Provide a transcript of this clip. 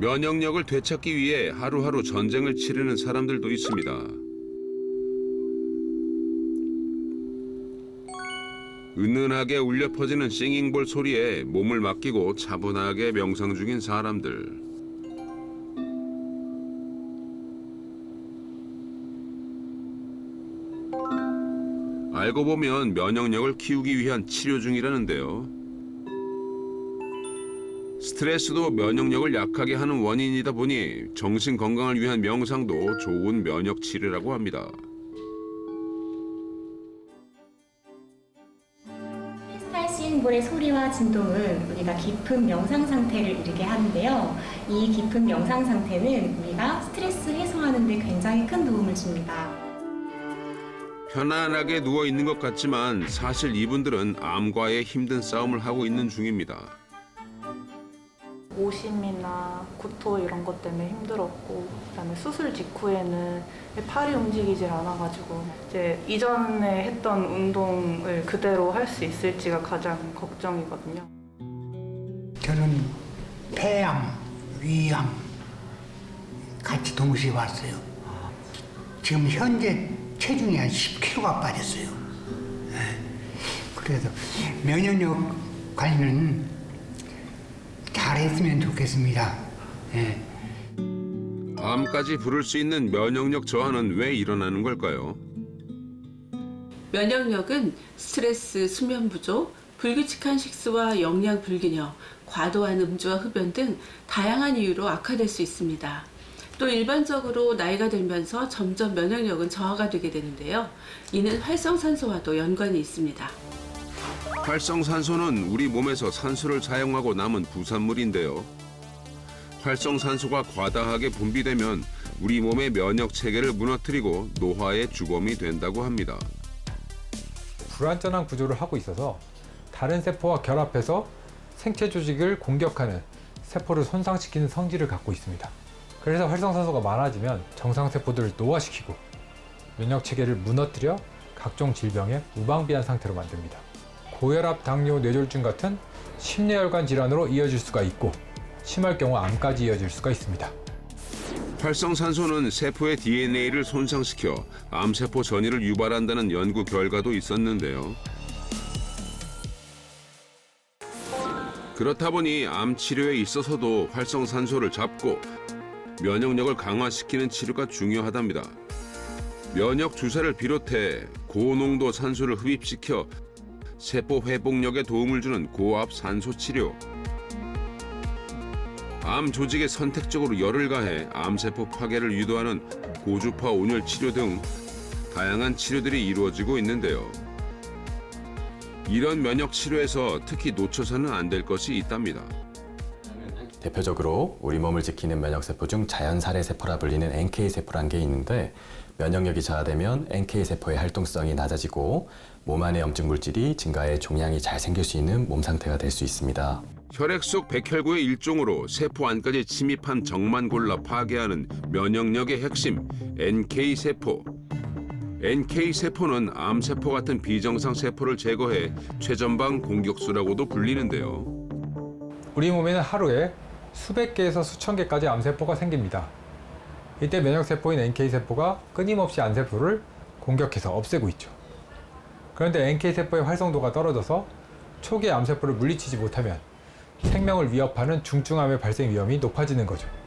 면역력을 되찾기 위해 하루하루 전쟁을 치르는 사람들도 있습니다. 은은하게 울려 퍼지는 싱잉볼 소리에 몸을 맡기고 차분하게 명상 중인 사람들. 알고 보면 면역력을 키우기 위한 치료 중이라는데요. 스트레스도 면역력을 약하게 하는 원인이다 보니 정신 건강을 위한 명상도 좋은 면역 치료라고 합니다. 크리스탈 시인볼의 소리와 진동은 우리가 깊은 명상 상태를 이르게 하는데요. 이 깊은 명상 상태는 우리가 스트레스 해소하는 데 굉장히 큰 도움을 줍니다. 편안하게 누워 있는 것 같지만 사실 이분들은 암과의 힘든 싸움을 하고 있는 중입니다. 오심이나 구토 이런 것 때문에 힘들었고 그다음에 수술 직후에는 팔이 움직이질 않아가지고 이제 이전에 했던 운동을 그대로 할 수 있을지가 가장 걱정이거든요. 저는 폐암, 위암 같이 동시에 왔어요. 지금 현재 체중이 한 10kg가 빠졌어요. 예. 그래서 면역력 관리는 잘했으면 좋겠습니다. 예. 암까지 부를 수 있는 면역력 저하는 왜 일어나는 걸까요? 면역력은 스트레스, 수면 부족, 불규칙한 식수와 영양 불균형, 과도한 음주와 흡연 등 다양한 이유로 악화될 수 있습니다. 또 일반적으로 나이가 들면서 점점 면역력은 저하가 되게 되는데요. 이는 활성산소와도 연관이 있습니다. 활성산소는 우리 몸에서 산소를 사용하고 남은 부산물인데요. 활성산소가 과다하게 분비되면 우리 몸의 면역 체계를 무너뜨리고 노화의 주범이 된다고 합니다. 불완전한 구조를 하고 있어서 다른 세포와 결합해서 생체 조직을 공격하는 세포를 손상시키는 성질을 갖고 있습니다. 그래서 활성산소가 많아지면 정상 세포들을 노화시키고 면역 체계를 무너뜨려 각종 질병에 무방비한 상태로 만듭니다. 고혈압, 당뇨, 뇌졸중 같은 심뇌혈관 질환으로 이어질 수가 있고 심할 경우 암까지 이어질 수가 있습니다. 활성산소는 세포의 DNA를 손상시켜 암세포 전이를 유발한다는 연구 결과도 있었는데요. 그렇다 보니 암 치료에 있어서도 활성산소를 잡고 면역력을 강화시키는 치료가 중요하답니다. 면역 주사를 비롯해 고농도 산소를 흡입시켜 세포 회복력에 도움을 주는 고압 산소 치료. 암 조직에 선택적으로 열을 가해 암세포 파괴를 유도하는 고주파 온열 치료 등 다양한 치료들이 이루어지고 있는데요. 이런 면역 치료에서 특히 놓쳐서는 안 될 것이 있답니다. 대표적으로 우리 몸을 지키는 면역세포 중 자연살해 세포라 불리는 NK세포란 게 있는데 면역력이 저하되면 NK세포의 활동성이 낮아지고 몸 안의 염증 물질이 증가해 종양이 잘 생길 수 있는 몸 상태가 될 수 있습니다. 혈액 속 백혈구의 일종으로 세포 안까지 침입한 적만 골라 파괴하는 면역력의 핵심 NK 세포. NK 세포는 암 세포 같은 비정상 세포를 제거해 최전방 공격수라고도 불리는데요. 우리 몸에는 하루에 수백 개에서 수천 개까지 암세포가 생깁니다. 이때 면역세포인 NK세포가 끊임없이 암세포를 공격해서 없애고 있죠. 그런데 NK세포의 활성도가 떨어져서 초기의 암세포를 물리치지 못하면 생명을 위협하는 중증암의 발생 위험이 높아지는 거죠.